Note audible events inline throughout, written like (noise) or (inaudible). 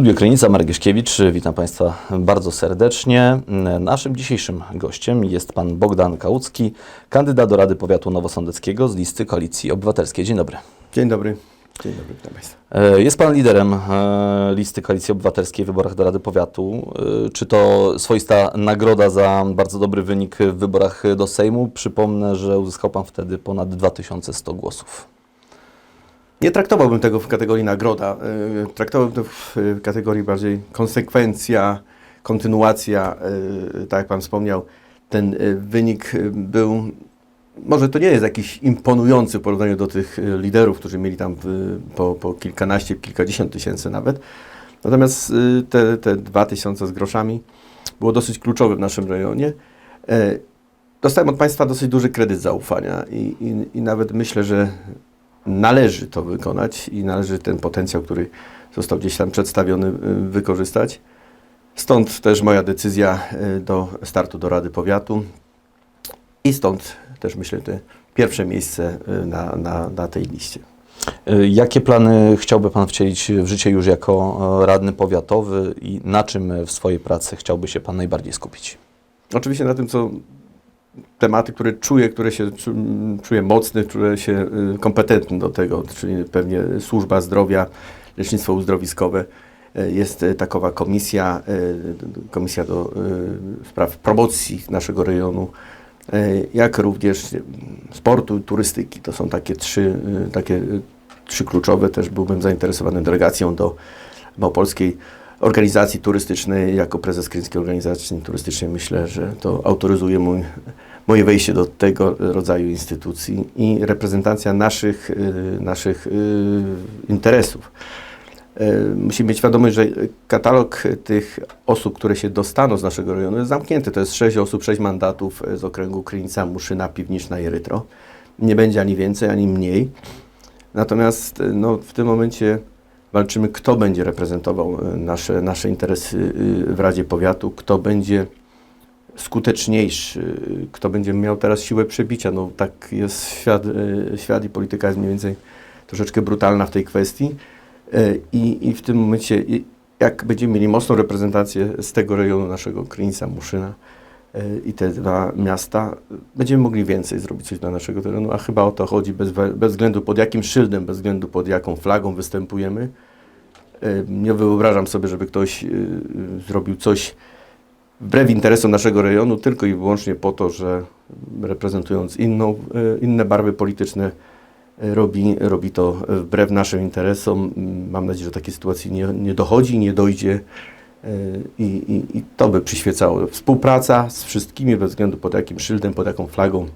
Studio Krynica, Marek Gieszkiewicz. Witam Państwa bardzo serdecznie. Naszym dzisiejszym gościem jest Pan Bogdan Kałucki, kandydat do Rady Powiatu Nowosądeckiego z listy Koalicji Obywatelskiej. Dzień dobry. Dzień dobry. Dzień dobry, witam Państwa. E, Jest Pan liderem e, listy Koalicji Obywatelskiej w wyborach do Rady Powiatu. E, Czy to swoista nagroda za bardzo dobry wynik w wyborach do Sejmu? Przypomnę, że uzyskał Pan wtedy ponad 2100 głosów. Nie traktowałbym tego w kategorii nagroda. y, Traktowałbym to w kategorii bardziej konsekwencja, kontynuacja. y, Tak jak Pan wspomniał, ten y, wynik był. Może to nie jest jakiś imponujący w porównaniu do tych liderów, którzy mieli tam po, po kilkanaście, kilkadziesiąt tysięcy nawet. Natomiast te, te dwa tysiące z groszami było dosyć kluczowe w naszym rejonie. E, Dostałem od Państwa dosyć duży kredyt zaufania i, i, i nawet myślę, że należy to wykonać i należy ten potencjał, który został gdzieś tam przedstawiony, y, wykorzystać. Stąd też moja decyzja y, do startu do Rady Powiatu i stąd też myślę te pierwsze miejsce y, na, na, na tej liście. Jakie plany chciałby Pan wcielić w życie już jako radny powiatowy i na czym w swojej pracy chciałby się Pan najbardziej skupić? Oczywiście na tym, co tematy, które czuję, które się czuję mocny, czuję się y, kompetentny do tego, czyli pewnie służba zdrowia, lecznictwo uzdrowiskowe. Y, Jest y, takowa komisja, komisja do spraw promocji naszego rejonu, jak również sportu, turystyki. To są takie trzy, takie trzy kluczowe. Też byłbym zainteresowany delegacją do Małopolskiej Organizacji Turystycznej. Jako prezes Kryńskiej Organizacji Turystycznej myślę, że to autoryzuje mój, moje wejście do tego rodzaju instytucji i reprezentacja naszych, y, naszych y, interesów. Y, Musimy mieć świadomość, że katalog tych osób, które się dostaną z naszego rejonu jest zamknięty. To jest sześć osób, sześć mandatów z okręgu Krynica, Muszyna, Piwniczna i Rytro. Nie będzie ani więcej, ani mniej. Natomiast no, w tym momencie walczymy, kto będzie reprezentował y, nasze, nasze interesy y, w Radzie Powiatu, kto będzie skuteczniejszy, y, kto będzie miał teraz siłę przebicia. No, tak jest świat, świat i polityka jest mniej więcej troszeczkę brutalna w tej kwestii. I, i w tym momencie, jak będziemy mieli mocną reprezentację z tego rejonu naszego Krynica, Muszyna i te dwa miasta, y, będziemy mogli więcej zrobić coś dla naszego terenu, a chyba o to chodzi, bez, bez względu pod jakim szyldem, bez względu pod jaką flagą występujemy. Y, Nie wyobrażam sobie, żeby ktoś zrobił coś wbrew interesom naszego rejonu, tylko i wyłącznie po to, że reprezentując inną, inne barwy polityczne, robi, robi to wbrew naszym interesom. Mam nadzieję, że takiej sytuacji nie, nie dochodzi, nie dojdzie. I, i, I to by przyświecało. Współpraca z wszystkimi, bez względu pod jakim szyldem, pod jaką flagą,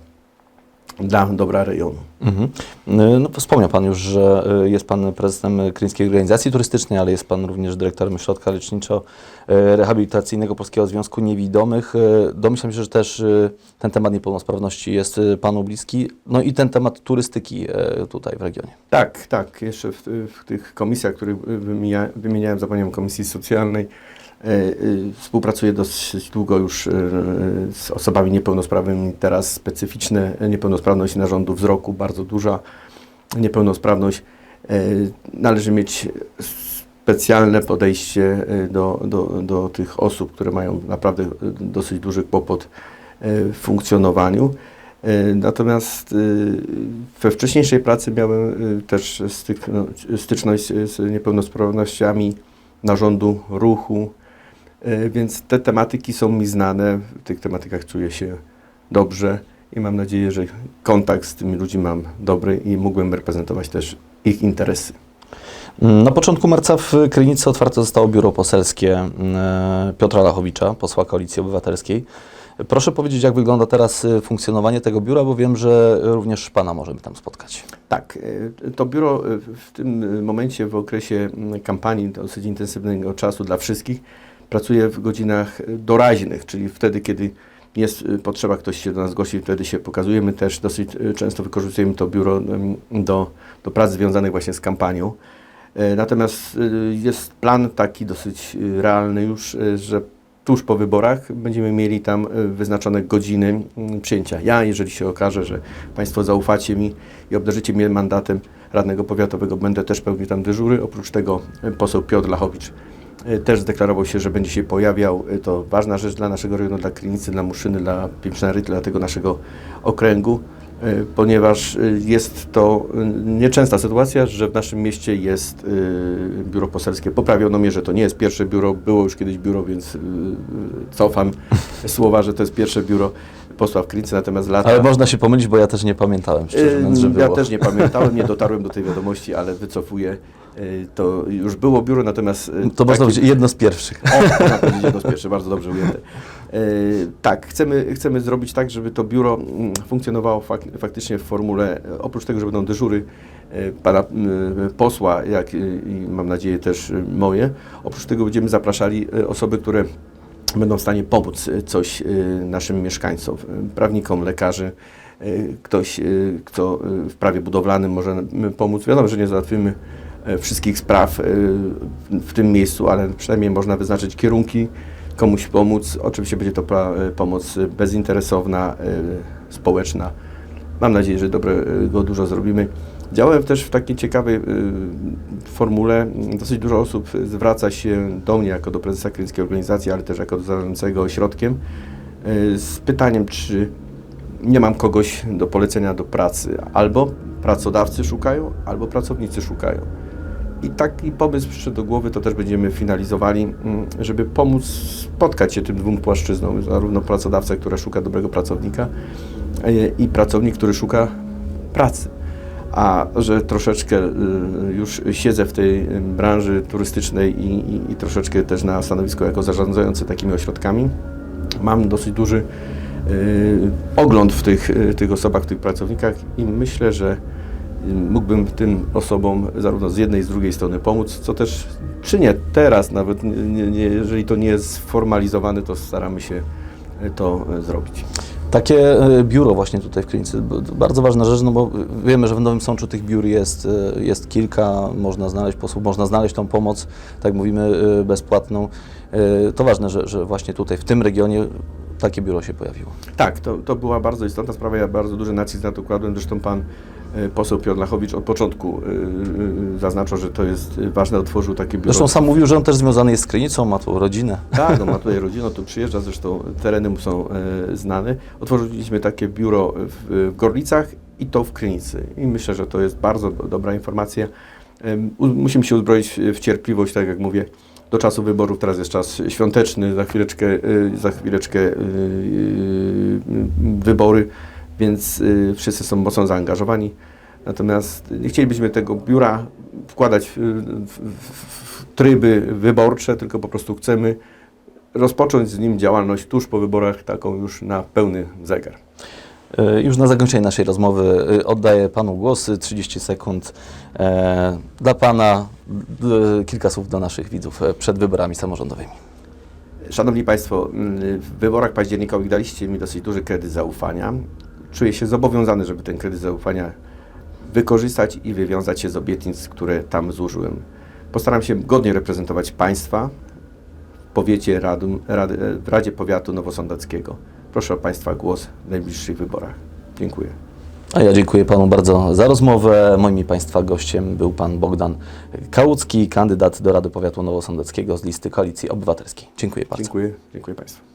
dla dobra rejonu. Mhm. No, wspomniał Pan już, że y, jest Pan prezesem Kryńskiej Organizacji Turystycznej, ale jest Pan również dyrektorem Ośrodka Leczniczo-Rehabilitacyjnego Polskiego Związku Niewidomych. Domyślam się, że też ten temat niepełnosprawności jest Panu bliski. No i ten temat turystyki tutaj w regionie. Tak, tak. Jeszcze w, w tych komisjach, które wymienia, wymieniałem, zapomniałem Komisji Socjalnej, e, e, współpracuję dosyć długo już e, z osobami niepełnosprawnymi. Teraz specyficzne niepełnosprawność narządu wzroku, bardzo duża niepełnosprawność. E, Należy mieć specjalne podejście e, do, do, do tych osób, które mają naprawdę e, dosyć duży kłopot e, w funkcjonowaniu. E, Natomiast e, we wcześniejszej pracy miałem e, też no, styczność z niepełnosprawnościami narządu ruchu, e, więc te tematyki są mi znane, w tych tematykach czuję się dobrze i mam nadzieję, że kontakt z tymi ludźmi mam dobry i mógłbym reprezentować też ich interesy. Na początku marca w Krynicy otwarte zostało biuro poselskie y, Piotra Lachowicza, posła Koalicji Obywatelskiej. Proszę powiedzieć, jak wygląda teraz y, funkcjonowanie tego biura, bo wiem, że również Pana możemy tam spotkać. Tak, e, to biuro e, w tym momencie, w okresie mm, kampanii dosyć intensywnego czasu dla wszystkich, pracuje w godzinach e, doraźnych, czyli wtedy, kiedy jest e, potrzeba, ktoś się do nas zgłosi, wtedy się pokazujemy. Też dosyć e, często wykorzystujemy to biuro do, do prac związanych właśnie z kampanią. Natomiast jest plan taki dosyć realny już, że tuż po wyborach będziemy mieli tam wyznaczone godziny przyjęcia. Ja, jeżeli się okaże, że Państwo zaufacie mi i obdarzycie mnie mandatem radnego powiatowego, będę też pełnił tam dyżury. Oprócz tego poseł Piotr Lachowicz też zdeklarował się, że będzie się pojawiał. E, To ważna rzecz dla naszego rejonu, dla Krynicy, dla Muszyny, dla Pięknej dla tego naszego okręgu, e, ponieważ jest to nieczęsta sytuacja, że w naszym mieście jest biuro poselskie. Poprawiono mnie, że to nie jest pierwsze biuro, było już kiedyś biuro, więc cofam (laughs) słowa, że to jest pierwsze biuro posła w Krynicy, natomiast lata... Ale można się pomylić, bo ja też nie pamiętałem, szczerze mówiąc, że Yy, Ja było. też nie pamiętałem, nie dotarłem do tej wiadomości, ale wycofuję. Yy, To już było biuro, natomiast... yy, To można powiedzieć jedno z pierwszych. O, można powiedzieć jedno z pierwszych, bardzo dobrze ujęte. Yy, Tak, chcemy, chcemy zrobić tak, żeby to biuro mm, funkcjonowało fak faktycznie w formule, oprócz tego, że będą dyżury pana posła, jak i mam nadzieję też moje, oprócz tego będziemy zapraszali osoby, które będą w stanie pomóc coś naszym mieszkańcom, prawnikom, lekarzy, ktoś, kto w prawie budowlanym może pomóc. Wiadomo, że nie załatwimy wszystkich spraw e, w tym miejscu, ale przynajmniej można wyznaczyć kierunki, komuś pomóc. Oczywiście będzie to e, pomoc bezinteresowna, e, społeczna. Mam nadzieję, że dobrego dużo zrobimy. Działałem też w takiej ciekawej formule. Dosyć dużo osób zwraca się do mnie jako do prezesa Kryńskiej Organizacji, ale też jako do zarządzającego ośrodkiem z pytaniem, czy nie mam kogoś do polecenia do pracy. Albo pracodawcy szukają, albo pracownicy szukają. I taki pomysł przyszedł do głowy, to też będziemy finalizowali, mm, żeby pomóc spotkać się tym dwóm płaszczyznom, zarówno pracodawca, który szuka dobrego pracownika y, i pracownik, który szuka pracy. A że troszeczkę y, już siedzę w tej branży turystycznej i, i, i troszeczkę też na stanowisku jako zarządzający takimi ośrodkami, mam dosyć duży y, ogląd w tych, y, tych osobach, w tych pracownikach i myślę, że mógłbym tym osobom zarówno z jednej i z drugiej strony pomóc, co też czynię teraz, nawet nie, nie, jeżeli to nie jest sformalizowane, to staramy się to y, zrobić. Takie e, biuro właśnie tutaj w Krynicy, bardzo ważna rzecz, no bo wiemy, że w Nowym Sączu tych biur jest, e, jest kilka, można znaleźć posłów, można znaleźć tą pomoc, tak mówimy, e, bezpłatną. E, To ważne, że, że właśnie tutaj, w tym regionie takie biuro się pojawiło. Tak, to, to była bardzo istotna sprawa. Ja bardzo duży nacisk na to kładłem. Zresztą pan e, poseł Piotr Lachowicz od początku e, e, zaznaczał, że to jest ważne. Otworzył takie biuro. Zresztą sam mówił, że on też związany jest z Krynicą, ma tu rodzinę. Tak, on ma tutaj rodzinę, tu przyjeżdża, zresztą tereny mu są e, znane. Otworzyliśmy takie biuro w, w Gorlicach i to w Krynicy. I myślę, że to jest bardzo do, dobra informacja. Musimy się uzbroić w, cierpliwość, tak jak mówię, do czasu wyborów. Teraz jest czas świąteczny, za chwileczkę, e, za chwileczkę e, wybory, więc e, wszyscy są mocno zaangażowani. Natomiast nie chcielibyśmy tego biura wkładać w, w, w, tryby wyborcze, tylko po prostu chcemy rozpocząć z nim działalność tuż po wyborach, taką już na pełny zegar. E, Już na zakończenie naszej rozmowy e, oddaję Panu głosy, 30 sekund e, dla Pana, d- kilka słów dla naszych widzów e, przed wyborami samorządowymi. Szanowni Państwo, mm, w wyborach październikowych daliście mi dosyć duży kredyt zaufania. Czuję się zobowiązany, żeby ten kredyt zaufania wykorzystać i wywiązać się z obietnic, które tam złożyłem. Postaram się godnie reprezentować Państwa w powiecie Radu, Rady, w Radzie Powiatu Nowosądeckiego. Proszę o Państwa głos w najbliższych wyborach. Dziękuję. A ja dziękuję Panu bardzo za rozmowę. Moim i Państwa gościem był Pan Bogdan Kałucki, kandydat do Rady Powiatu Nowosądeckiego z listy Koalicji Obywatelskiej. Dziękuję bardzo. Dziękuję. Dziękuję Państwu.